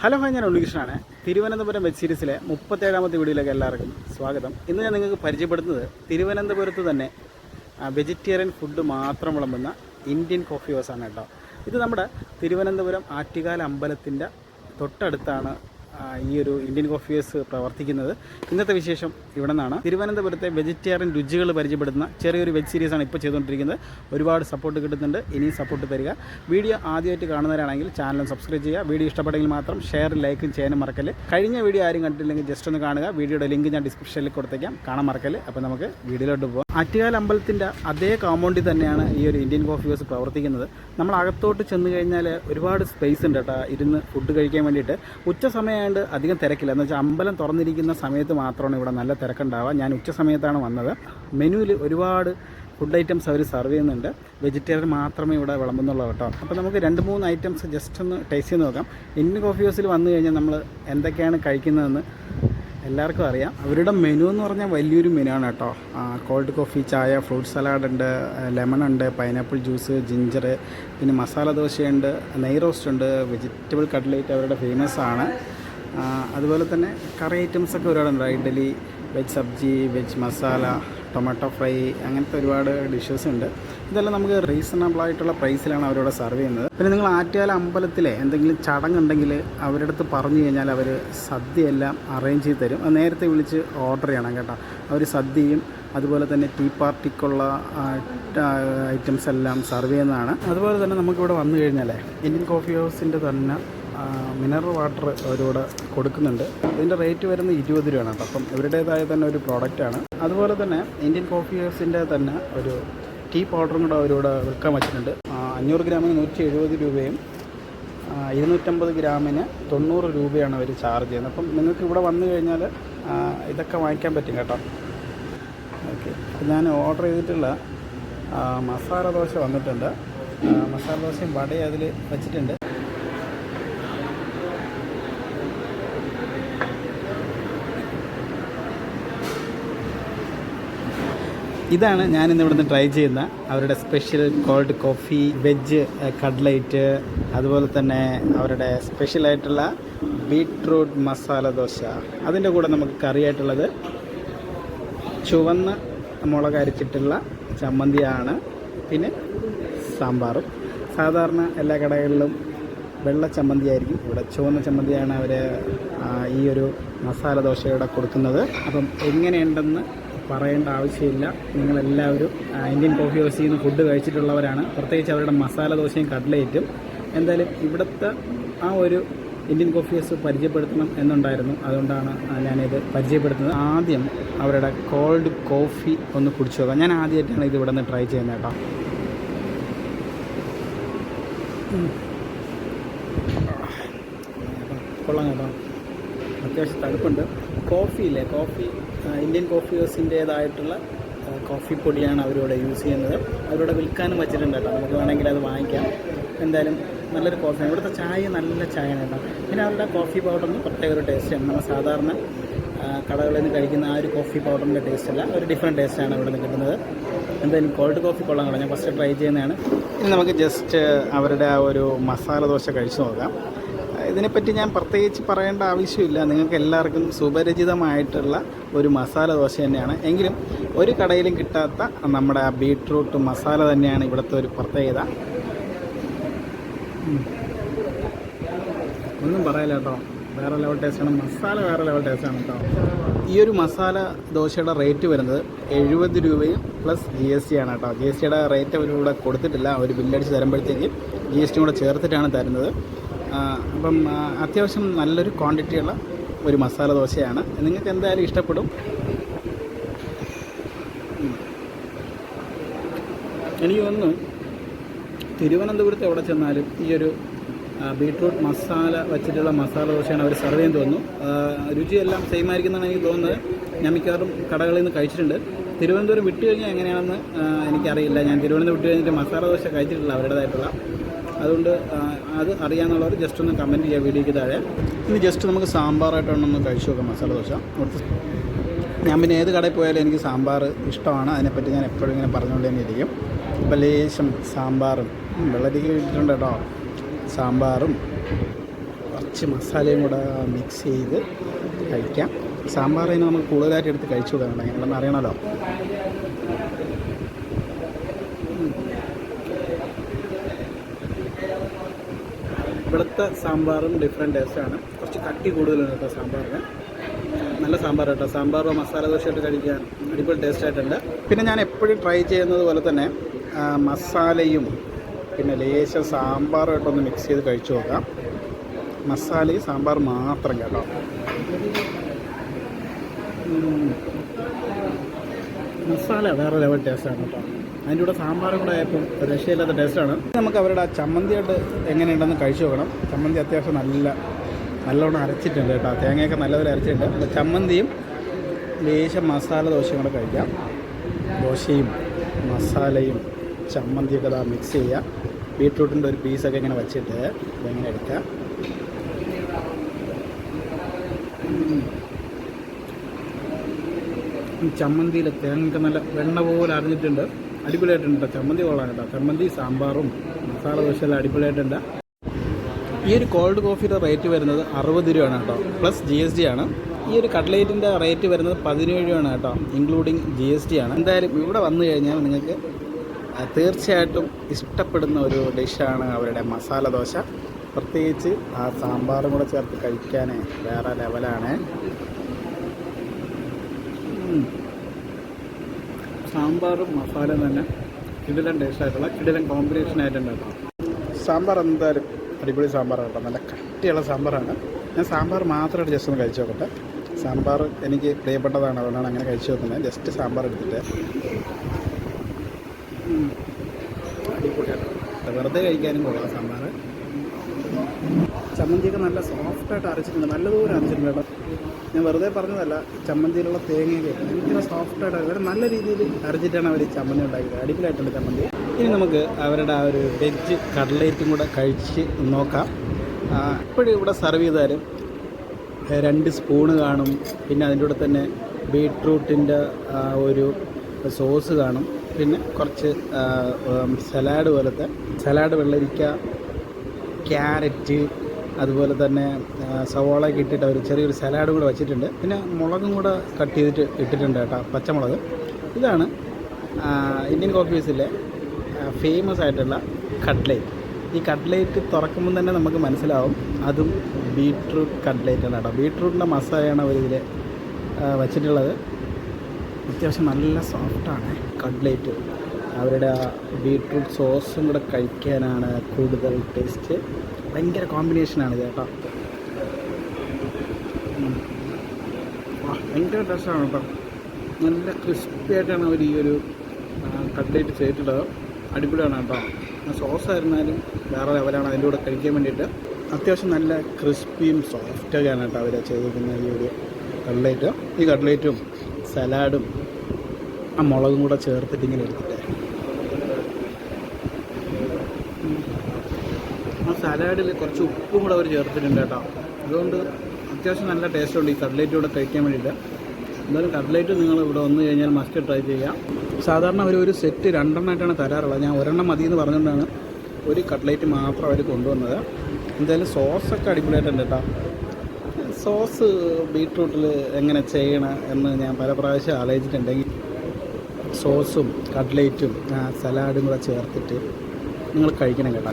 Hello hi ഞാൻ ഉണ്ണികൃഷ്ണനാണ്. Thiruvananthapuram web സീരീസിലെ മുപ്പത്തേഴാമത്തെ വീഡിയോയിലേക്ക് എല്ലാവർക്കും സ്വാഗതം. ഇന്ന് ഞാൻ നിങ്ങൾക്ക് പരിചയപ്പെടുത്തുന്നത് തിരുവനന്തപുരത്ത് തന്നെ വെജിറ്റേറിയൻ ഫുഡ് മാത്രം വിളമ്പുന്ന ഇന്ത്യൻ കോഫി ഹൗസാണ് കേട്ടോ. ഇത് നമ്മുടെ തിരുവനന്തപുരം ആറ്റുകാല അമ്പലത്തിന്റെ തൊട്ടടുത്താണ് ഈ ഒരു ഇന്ത്യൻ കോഫി ഹൗസ് പ്രവർത്തിക്കുന്നത്. ഇന്നത്തെ വിശേഷം ഇവിടെ നിന്നാണ്. തിരുവനന്തപുരത്തെ വെജിറ്റേറിയൻ രുചികൾ പരിചയപ്പെടുത്തുന്ന ചെറിയൊരു വെബ് സീരീസാണ് ഇപ്പോൾ ചെയ്തുകൊണ്ടിരിക്കുന്നത്. ഒരുപാട് സപ്പോർട്ട് കിട്ടുന്നുണ്ട്. ഇനിയും സപ്പോർട്ട് തരിക. വീഡിയോ ആദ്യമായിട്ട് കാണുന്നവരാണെങ്കിൽ ചാനലും സബ്സ്ക്രൈബ് ചെയ്യുക. വീഡിയോ ഇഷ്ടപ്പെട്ടെങ്കിൽ മാത്രം ഷെയർ ലൈക്കും ചെയ്യാനും മറക്കൽ കഴിഞ്ഞ വീഡിയോ ആരും കണ്ടിട്ടില്ലെങ്കിൽ ജസ്റ്റ് ഒന്ന് കാണുക. വീഡിയോയുടെ ലിങ്ക് ഞാൻ ഡിസ്ക്രിപ്ഷനിൽ കൊടുത്തേക്കാം. കാണാൻ മറക്കൽ അപ്പോൾ നമുക്ക് വീഡിയോയിലോട്ട് പോകാം ആറ്റുകാൽ അമ്പലത്തിന്റെ അതേ കോമ്പൗണ്ടിൽ തന്നെയാണ് ഈ ഒരു ഇന്ത്യൻ കോഫി ഹൗസ് പ്രവർത്തിക്കുന്നത്. നമ്മൾ അകത്തോട്ട് ചെന്ന് കഴിഞ്ഞാൽ ഒരുപാട് സ്പേസ് ഉണ്ട് കേട്ടോ. ഇരുന്ന് ഫുഡ് കഴിക്കാൻ വേണ്ടിയിട്ട്. ഉച്ച സമയമായതുകൊണ്ട് അധികം തിരക്കില്ല. എന്ന് വെച്ചാൽ അമ്പലം തുറന്നിരിക്കുന്ന സമയത്ത് മാത്രമാണ് ഇവിടെ നല്ല തിരക്കുണ്ടാവുക. ഞാൻ ഉച്ച സമയത്താണ് വന്നത്. മെനുവിൽ ഒരുപാട് ഫുഡ് ഐറ്റംസ് അവർ സെർവ് ചെയ്യുന്നുണ്ട്. വെജിറ്റേറിയൻ മാത്രമേ ഇവിടെ വിളമ്പുന്നുള്ളൂ കേട്ടോ. അപ്പോൾ നമുക്ക് രണ്ട് മൂന്ന് ഐറ്റംസ് ജസ്റ്റ് ഒന്ന് ടേസ്റ്റ് ചെയ്ത് നോക്കാം. ഇന്ത്യൻ കോഫി ഹൗസിൽ വന്നു കഴിഞ്ഞാൽ നമ്മൾ എന്തൊക്കെയാണ് കഴിക്കുന്നതെന്ന് എല്ലാവർക്കും അറിയാം. അവരുടെ മെനു എന്ന് പറഞ്ഞാൽ വലിയൊരു മെനു ആണ് കേട്ടോ. കോൾഡ് കോഫി ചായ ഫ്രൂട്ട് സലാഡ് ഉണ്ട് ലെമൺ ഉണ്ട് പൈനാപ്പിൾ ജ്യൂസ് ജിഞ്ചർ പിന്നെ മസാല ദോശയുണ്ട് നെയ് റോസ്റ്റ് ഉണ്ട് വെജിറ്റബിൾ കട്ട്ലേറ്റ് അവരുടെ ഫേമസ് ആണ്. അതുപോലെ തന്നെ കറി ഐറ്റംസ് ഒക്കെ ഒരുപാടുണ്ട് idli veg sabzi veg masala tomato fry അങ്ങനത്തെ ഒരുപാട് ഡിഷസ് ഉണ്ട്. ഇതെല്ലാം നമുക്ക് റീസണബിൾ ആയിട്ടുള്ള പ്രൈസിലാണ് അവരോട് സർവ് ചെയ്യുന്നത്. പിന്നെ നിങ്ങൾ ആറ്റുകാല അമ്പലത്തിലെ എന്തെങ്കിലും ചടങ്ങുണ്ടെങ്കിൽ അവരുടെ അടുത്ത് പറഞ്ഞു കഴിഞ്ഞാൽ അവർ സദ്യയെല്ലാം അറേഞ്ച് ചെയ്ത് തരും. അത് നേരത്തെ വിളിച്ച് ഓർഡർ ചെയ്യണം കേട്ടോ. അവർ സദ്യയും അതുപോലെ തന്നെ ടീ പാർട്ടിക്കുള്ള ഐറ്റംസ് എല്ലാം സെർവ് ചെയ്യുന്നതാണ്. അതുപോലെ തന്നെ നമുക്കിവിടെ വന്നു കഴിഞ്ഞാൽ ഇന്ത്യൻ കോഫി ഹൗസിന്റെ തന്നെ മിനറൽ വാട്ടർ അവരിവിടെ കൊടുക്കുന്നുണ്ട്. ഇതിന്റെ റേറ്റ് വരുന്നത് ഇരുപത് രൂപയാണ് അപ്പം ഇവരുടേതായ തന്നെ ഒരു പ്രോഡക്റ്റാണ് അതുപോലെ തന്നെ ഇന്ത്യൻ കോഫി ഹൗസിന്റെ തന്നെ ഒരു ടീ പൗഡറും കൂടെ അവരിവിടെ വിൽക്കാൻ വെച്ചിട്ടുണ്ട്. അഞ്ഞൂറ് ഗ്രാമിന് നൂറ്റി എഴുപത് രൂപയും ഇരുന്നൂറ്റമ്പത് ഗ്രാമിന് തൊണ്ണൂറ് രൂപയാണ് അവർ ചാർജ് ചെയ്യുന്നത്. അപ്പം നിങ്ങൾക്ക് ഇവിടെ വന്നു കഴിഞ്ഞാൽ ഇതൊക്കെ വാങ്ങിക്കാൻ പറ്റും കേട്ടോ. ഓക്കെ ഞാൻ ഓർഡർ ചെയ്തിട്ടുള്ള മസാല ദോശ വന്നിട്ടുണ്ട്. മസാല ദോശയും വടയും അതിൽ വെച്ചിട്ടുണ്ട്. ഇതാണ് ഞാൻ ഇന്ന് ഇവിടുന്ന് ട്രൈ ചെയ്യുന്ന അവരുടെ special cold coffee veg cutlet അതുപോലെ തന്നെ അവരുടെ സ്പെഷ്യലായിട്ടുള്ള ബീട്രൂട്ട് മസാല ദോശ. അതിന്റെ കൂടെ നമുക്ക് കറിയായിട്ടുള്ളത് ചുവന്ന മുളക് അരച്ചിട്ടുള്ള ചമ്മന്തിയാണ്. പിന്നെ സാമ്പാറും. സാധാരണ എല്ലാ കടകളിലും വെള്ള ചമ്മന്തി ആയിരിക്കും. ഇവിടെ ചുവന്ന ചമ്മന്തിയാണ് അവർ ഈ ഒരു മസാല ദോശയുടെ കൊടുക്കുന്നത്. അപ്പം എങ്ങനെയുണ്ടെന്ന് പറയേണ്ട ആവശ്യമില്ല. നിങ്ങളെല്ലാവരും ഇന്ത്യൻ കോഫി ഹൗസിൽ നിന്ന് ഫുഡ് കഴിച്ചിട്ടുള്ളവരാണ്. പ്രത്യേകിച്ച് അവരുടെ മസാല ദോശയും കട്ലേറ്റും എന്തായാലും ഇവിടുത്തെ ആ ഒരു ഇന്ത്യൻ കോഫി ഹൗസ് പരിചയപ്പെടുത്തണം എന്നുണ്ടായിരുന്നു. അതുകൊണ്ടാണ് ഞാനിത് പരിചയപ്പെടുത്തുന്നത്. ആദ്യം അവരുടെ കോൾഡ് കോഫി ഒന്ന് കുടിച്ചു നോക്കാം. ഞാൻ ആദ്യമായിട്ടാണ് ഇത് ഇവിടെ നിന്ന് ട്രൈ ചെയ്യുന്നത് കേട്ടോ. കൊള്ളാം കേട്ടോ. അത്യാവശ്യം തണുപ്പുണ്ട്. കോഫി ഇല്ലേ? കോഫി ഇന്ത്യൻ കോഫി ഹൗസിന്റേതായിട്ടുള്ള കോഫി പൊടിയാണ് അവരിവിടെ യൂസ് ചെയ്യുന്നത്. അവരിവിടെ വിൽക്കാനും വെച്ചിട്ടുണ്ട് കേട്ടോ. നമുക്ക് വേണമെങ്കിൽ അത് വാങ്ങിക്കാം. എന്തായാലും നല്ലൊരു കോഫിയാണ് ഇവിടുത്തെ ചായ നല്ല ചായ കേട്ടോ. പിന്നെ അവരുടെ കോഫി പൗഡറിന് പ്രത്യേക ഒരു ടേസ്റ്റാണ് നമ്മൾ സാധാരണ കടകളിൽ നിന്ന് കഴിക്കുന്ന ആ ഒരു കോഫി പൗഡറിന്റെ ടേസ്റ്റ് അല്ല. ഒരു ഡിഫറെന്റ് ടേസ്റ്റാണ് ഇവിടെ നിന്ന് കിട്ടുന്നത്. എന്തായാലും കോൾഡ് കോഫി കൊള്ളാൻ ഞാൻ ഫസ്റ്റ് ട്രൈ ചെയ്യുന്നതാണ്. ഇനി നമുക്ക് ജസ്റ്റ് അവരുടെ ആ ഒരു മസാല ദോശ കഴിച്ചു നോക്കാം. ഇതിനെപ്പറ്റി ഞാൻ പ്രത്യേകിച്ച് പറയേണ്ട ആവശ്യമില്ല. നിങ്ങൾക്ക് എല്ലാവർക്കും സുപരിചിതമായിട്ടുള്ള ഒരു മസാല ദോശ തന്നെയാണ്. എങ്കിലും ഒരു കടയിലും കിട്ടാത്ത നമ്മുടെ ആ ബീട്രൂട്ട് മസാല തന്നെയാണ് ഇവിടുത്തെ ഒരു പ്രത്യേകത. ഒന്നും പറയില്ല കേട്ടോ. വേറെ ലെവൽ ടേസ്റ്റാണ് മസാല വേറെ ലെവൽ ടേസ്റ്റാണ് കേട്ടോ. ഈ ഒരു മസാല ദോശയുടെ റേറ്റ് വരുന്നത് എഴുപത് രൂപയും പ്ലസ് ജി എസ് ടി ആണ് കേട്ടോ. ജി എസ് ടിയുടെ റേറ്റ് അവരിവിടെ കൊടുത്തിട്ടില്ല. അവർ ബില്ലടിച്ച് തരുമ്പോഴത്തേക്ക് ജി എസ് ടി കൂടെ ചേർത്തിട്ടാണ് തരുന്നത്. അപ്പം അത്യാവശ്യം നല്ലൊരു ക്വാണ്ടിറ്റിയുള്ള ഒരു മസാല ദോശയാണ്. നിങ്ങൾക്ക് എന്തായാലും ഇഷ്ടപ്പെടും. എനിക്ക് തോന്നുന്നു തിരുവനന്തപുരത്ത് എവിടെ ചെന്നാലും ഈ ഒരു ബീട്രൂട്ട് മസാല വെച്ചിട്ടുള്ള മസാല ദോശയാണ് അവർ സെർവ് ചെയ്യാൻ തോന്നുന്നു. രുചിയെല്ലാം സെയിം ആയിരിക്കുന്നതാണ് എനിക്ക് തോന്നുന്നത്. ഞാൻ മിക്കവാറും കടകളിൽ നിന്ന് കഴിച്ചിട്ടുണ്ട്. തിരുവനന്തപുരം വിട്ട് കഴിഞ്ഞാൽ എങ്ങനെയാണെന്ന് എനിക്കറിയില്ല. ഞാൻ തിരുവനന്തപുരം വിട്ട് കഴിഞ്ഞിട്ട് മസാല ദോശ കഴിച്ചിട്ടില്ല അവരുടേതായിട്ടുള്ള. അതുകൊണ്ട് അത് അറിയാമെന്നുള്ളവർ ജസ്റ്റ് ഒന്ന് കമന്റ് ചെയ്യുക വീഡിയോയ്ക്ക് താഴെ. ഇനി ജസ്റ്റ് നമുക്ക് സാമ്പാറായിട്ടൊന്നൊന്ന് കഴിച്ചു നോക്കാം മസാല ദോശ. ഞാൻ പിന്നെ ഏത് കടയിൽ പോയാലും എനിക്ക് സാമ്പാർ ഇഷ്ടമാണ്. അതിനെപ്പറ്റി ഞാൻ എപ്പോഴും ഇങ്ങനെ പറഞ്ഞുകൊണ്ട് തന്നെ ഇരിക്കും. അപ്പോൾ ലേശം സാമ്പാറും വെള്ളരിക്ക് ഇട്ടിട്ടുണ്ട് കേട്ടോ. സാമ്പാറും കുറച്ച് മസാലയും കൂടെ മിക്സ് ചെയ്ത് കഴിക്കാം. സാമ്പാർ അതിന് നമുക്ക് കൂടുതലായിട്ട് എടുത്ത് കഴിച്ചു കൊടുക്കണം എങ്ങനെയാണെന്ന് അറിയണമല്ലോ. ഇവിടുത്തെ സാമ്പാറും ഡിഫറെന്റ് ടേസ്റ്റാണ് കുറച്ച് കട്ടി കൂടുതലാണ് കേട്ടോ സാമ്പാറിന്. നല്ല സാമ്പാർ കേട്ടോ. സാമ്പാറോ മസാല ദോശയായിട്ട് കഴിക്കാൻ അടിപൊളി ടേസ്റ്റ് ആയിട്ടുണ്ട്. പിന്നെ ഞാൻ എപ്പോഴും ട്രൈ ചെയ്യുന്നത് പോലെ തന്നെ മസാലയും പിന്നെ ലേശം സാമ്പാറുമായിട്ടൊന്ന് മിക്സ് ചെയ്ത് കഴിച്ചു നോക്കാം. മസാലയും സാമ്പാർ മാത്രം കേട്ടോ. മസാല വേറെ ലെവൽ ടേസ്റ്റാണ് കേട്ടോ. അതിന്റെ കൂടെ സാമ്പാറും കൂടെ ആയപ്പോൾ രക്ഷയില്ലാത്ത ടേസ്റ്റാണ് നമുക്ക് അവരുടെ ആ ചമ്മന്തിയായിട്ട് എങ്ങനെയുണ്ടെന്ന് കഴിച്ചു നോക്കണം. ചമ്മന്തി അത്യാവശ്യം നല്ല നല്ലോണം അരച്ചിട്ടുണ്ട് കേട്ടോ. തേങ്ങയൊക്കെ നല്ലപോലെ അരച്ചിട്ടുണ്ട്. അപ്പോൾ ചമ്മന്തിയും ലേശം മസാല ദോശയും കൂടെ കഴിക്കാം. ദോശയും മസാലയും ചമ്മന്തിയൊക്കെ ഇതാ മിക്സ് ചെയ്യുക ബീട്രൂട്ടിന്റെ ഒരു പീസൊക്കെ ഇങ്ങനെ വെച്ചിട്ട് ഇതെങ്ങനെ എടുക്കുക ഈ ചമ്മന്തിയിൽ തേങ്ങയൊക്കെ നല്ല വെണ്ണ പോലെ അറിഞ്ഞിട്ടുണ്ട് അടിപൊളിയായിട്ടുണ്ട് ചമ്മന്തി കൊള്ളാൻ കേട്ടോ ചമ്മന്തി സാമ്പാറും മസാല ദോശയെല്ലാം അടിപൊളിയായിട്ടുണ്ട് ഈ ഒരു കോൾഡ് കോഫിയുടെ റേറ്റ് വരുന്നത് അറുപത് രൂപയാണ് കേട്ടോ പ്ലസ് ജി എസ് ടി ആണ്. ഈ ഒരു കട്ട്ലേറ്റിന്റെ റേറ്റ് വരുന്നത് പതിനേഴ് രൂപയാണ് കേട്ടോ ഇൻക്ലൂഡിങ് ജി എസ് ടി ആണ്. എന്തായാലും ഇവിടെ വന്നു കഴിഞ്ഞാൽ നിങ്ങൾക്ക് തീർച്ചയായിട്ടും ഇഷ്ടപ്പെടുന്ന ഒരു ഡിഷാണ് അവരുടെ മസാല ദോശ. പ്രത്യേകിച്ച് ആ സാമ്പാറും കൂടെ ചേർത്ത് കഴിക്കാൻ വേറെ ലെവലാണ്. സാമ്പാറും മസാലയും തന്നെ. കിടിലൻ ടേസ്റ്റ് ആയിട്ടുള്ള കിടിലൻ കോമ്പിനേഷൻ ആയിട്ടുണ്ട് കേട്ടോ സാമ്പാർ എന്തായാലും അടിപൊളി സാമ്പാറാണ് കേട്ടോ. നല്ല കട്ടിയുള്ള സാമ്പാറാണ്. ഞാൻ സാമ്പാർ മാത്രമായിട്ട് ജസ്റ്റ് ഒന്ന് കഴിച്ചു നോക്കട്ടെ. സാമ്പാർ എനിക്ക് പ്രിയപ്പെട്ടതാണ്. അതുകൊണ്ടാണ് അങ്ങനെ കഴിച്ചു നോക്കുന്നത്. ജസ്റ്റ് സാമ്പാർ എടുത്തിട്ട്. അടിപൊളിയാണ് വെറുതെ കഴിക്കാനും കൊള്ളാം സാമ്പാർ. ചമ്മന്തിയൊക്കെ നല്ല സോഫ്റ്റായിട്ട് അരച്ചിട്ടുണ്ട്. നല്ലതുപോലെ അരച്ചിട്ടുണ്ട് കേട്ടോ. ഞാൻ വെറുതെ പറഞ്ഞതല്ല ചമ്മന്തിയിലുള്ള തേങ്ങയൊക്കെ ഭയങ്കര സോഫ്റ്റായിട്ട് നല്ല രീതിയിൽ അരച്ചിട്ടാണ് അവർ ചമ്മന്തി ഉണ്ടാക്കിയത്. അടിപൊളിയായിട്ടുണ്ട് ചമ്മന്തി. ഇനി നമുക്ക് അവരുടെ ആ ഒരു വെജ് കട്ലേറ്റും കൂടെ കഴിച്ച് നോക്കാം. ഇപ്പോഴും ഇവിടെ സെർവ് ചെയ്താലും രണ്ട് സ്പൂണ് കാണും. പിന്നെ അതിന്റെ കൂടെ തന്നെ ബീട്രൂട്ടിന്റെ ഒരു സോസ് കാണും. പിന്നെ കുറച്ച് സലാഡ് പോലത്തെ സലാഡ് വെള്ളരിക്ക ക്യാരറ്റ് അതുപോലെ തന്നെ സവോള ഇട്ടിട്ട് ഒരു ചെറിയൊരു സലാഡ് കൂടെ വെച്ചിട്ടുണ്ട്. പിന്നെ മുളകും കൂടെ കട്ട് ചെയ്തിട്ട് ഇട്ടിട്ടുണ്ട് കേട്ടോ പച്ചമുളക്. ഇതാണ് ഇന്ത്യൻ കോഫി ഹൗസിലെ ഫേമസ് ആയിട്ടുള്ള കട്ട്ലേറ്റ് ഈ കട്ട്ലേറ്റ് തുറക്കുമ്പോൾ തന്നെ നമുക്ക് മനസ്സിലാവും അതും ബീട്രൂട്ട് കട്ട്ലേറ്റ് ആണ് കേട്ടോ. ബീട്രൂട്ടിന്റെ മസാലയാണ് അവരിതിൽ വച്ചിട്ടുള്ളത്. അത്യാവശ്യം നല്ല സോഫ്റ്റാണ് കട്ട്ലേറ്റ് അവരുടെ ആ ബീട്രൂട്ട് സോസും കൂടെ കഴിക്കാനാണ് കൂടുതൽ ടേസ്റ്റ്. ഭയങ്കര കോമ്പിനേഷനാണ് ചേട്ടാ ഭയങ്കര ടേസ്റ്റാണ് കേട്ടോ. നല്ല ക്രിസ്പി ആയിട്ടാണ് അവർ ഈ ഒരു കട്ട്ലേറ്റ് ചെയ്തിട്ടുള്ളത്. അടിപൊളിയാണ് കേട്ടോ. സോസ് ആയിരുന്നാലും വേറെ ലെവലാണ് അതിന്റെ കൂടെ കഴിക്കാൻ വേണ്ടിയിട്ട്. അത്യാവശ്യം നല്ല ക്രിസ്പിയും സോഫ്റ്റൊക്കെയാണ് കേട്ടോ അവർ ചെയ്തിരിക്കുന്ന ഈ ഒരു കട്ട്ലേറ്റ് ഈ കട്ട്ലേറ്റും സലാഡും ആ മുളകും കൂടെ ചേർത്തിട്ട് ഇങ്ങനെ എടുത്തിട്ട് ഉം. ആ സലാഡിൽ കുറച്ച് ഉപ്പും കൂടെ അവർ ചേർത്തിട്ടുണ്ട് കേട്ടോ. അതുകൊണ്ട് അത്യാവശ്യം നല്ല ടേസ്റ്റ് ഉണ്ട് ഈ കട്ലേറ്റ് കൂടെ കഴിക്കാൻ വേണ്ടിയിട്ട്. എന്തായാലും കട്ട്ലേറ്റ് നിങ്ങൾ ഇവിടെ വന്നു കഴിഞ്ഞാൽ മസ്റ്റ് ട്രൈ ചെയ്യാം. സാധാരണ അവർ ഒരു സെറ്റ് രണ്ടെണ്ണമായിട്ടാണ് തരാറുള്ളത്. ഞാൻ ഒരെണ്ണം മതി എന്ന് പറഞ്ഞുകൊണ്ടാണ് ഒരു കട്ട്ലേറ്റ് മാത്രം അവർ കൊണ്ടുവന്നത്. എന്തായാലും സോസൊക്കെ അടിപൊളിയായിട്ടുണ്ട് കേട്ടോ. സോസ് ബീട്രൂട്ടിൽ എങ്ങനെ ചെയ്യണം എന്ന് ഞാൻ പല പ്രാവശ്യം ആലോചിച്ചിട്ടുണ്ടെങ്കിൽ സോസും കട്ട്ലേറ്റും സലാഡും കൂടെ ചേർത്തിട്ട് നിങ്ങൾ കഴിക്കണം കേട്ടോ.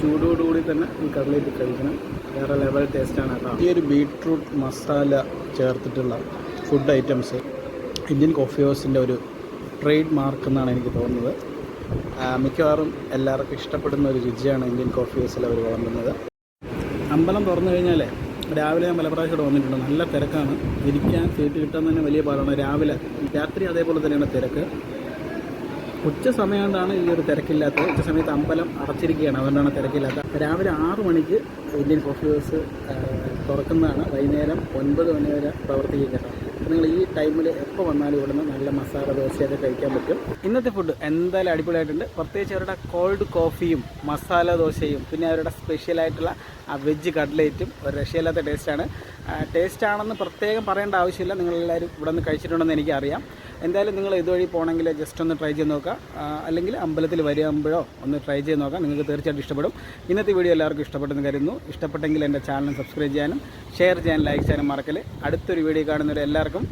ചൂടോടുകൂടി തന്നെ ഈ കട്ട്ലേറ്റ് കഴിക്കണം. വേറെ ലെവൽ ടേസ്റ്റാണ് കേട്ടോ. ഈ ഒരു ബീട്രൂട്ട് മസാല ചേർത്തിട്ടുള്ള ഫുഡ് ഐറ്റംസ് ഇന്ത്യൻ കോഫി ഹൗസിന്റെ ഒരു ട്രേഡ് മാർക്ക് എന്നാണ് എനിക്ക് തോന്നുന്നത്. മിക്കവാറും എല്ലാവർക്കും ഇഷ്ടപ്പെടുന്ന ഒരു രുചിയാണ് ഇന്ത്യൻ കോഫി ഹൗസിൽ അവർ വളർന്നത് അമ്പലം തുറന്നു കഴിഞ്ഞാലേ രാവിലെ ഞാൻ പല ഇവിടെ വന്നിട്ടുണ്ട്. നല്ല തിരക്കാണ്. ഇരിക്കാൻ സീറ്റ് കിട്ടാൻ തന്നെ വലിയ പാടാണ്. രാവിലെ രാത്രി അതേപോലെ തന്നെയാണ് തിരക്ക്. ഉച്ച സമയം കൊണ്ടാണ് ഈ ഒരു തിരക്കില്ലാത്തത്. ഉച്ച സമയത്ത് അമ്പലം അടച്ചിരിക്കുകയാണ്. അതുകൊണ്ടാണ് തിരക്കില്ലാത്ത രാവിലെ ആറ് മണിക്ക് ഇന്ത്യൻ കോഫി തുറക്കുന്നതാണ്. വൈകുന്നേരം ഒൻപത് മണി വരെ പ്രവർത്തിക്കുക നിങ്ങൾ ഈ ടൈമിൽ എപ്പോൾ വന്നാലും ഇവിടെ നിന്ന് നല്ല മസാല ദോശയൊക്കെ കഴിക്കാൻ പറ്റും. ഇന്നത്തെ ഫുഡ് എന്തായാലും അടിപൊളിയായിട്ടുണ്ട്. പ്രത്യേകിച്ച് അവരുടെ കോൾഡ് കോഫിയും മസാല ദോശയും പിന്നെ അവരുടെ സ്പെഷ്യലായിട്ടുള്ള ആ വെജ് കട്ട്ലേറ്റും ഒരു രക്ഷയില്ലാത്ത ടേസ്റ്റാണ് ടേസ്റ്റാണെന്ന് പ്രത്യേകം പറയേണ്ട ആവശ്യമില്ല. നിങ്ങളെല്ലാവരും ഇവിടെ നിന്ന് കഴിച്ചിട്ടുണ്ടെന്ന് എനിക്കറിയാം. എന്തായാലും നിങ്ങൾ ഇതുവഴി പോകണമെങ്കിൽ ജസ്റ്റ് ഒന്ന് ട്രൈ ചെയ്ത് നോക്കുക. അല്ലെങ്കിൽ അമ്പലത്തിൽ വരുമ്പോഴോ ഒന്ന് ട്രൈ ചെയ്ത് നോക്കാം നിങ്ങൾക്ക് തീർച്ചയായിട്ടും ഇഷ്ടപ്പെടും. ഇന്നത്തെ വീഡിയോ എല്ലാവർക്കും ഇഷ്ടപ്പെട്ടെന്ന് കരുതുന്നു. ഇഷ്ടപ്പെട്ടെങ്കിൽ എന്റെ ചാനൽ സബ്സ്ക്രൈബ് ചെയ്യാനും ഷെയർ ചെയ്യാനും ലൈക്ക് ചെയ്യാനും മറക്കൽ അടുത്തൊരു വീഡിയോ കാണുന്നവരെ എല്ലാവർക്കും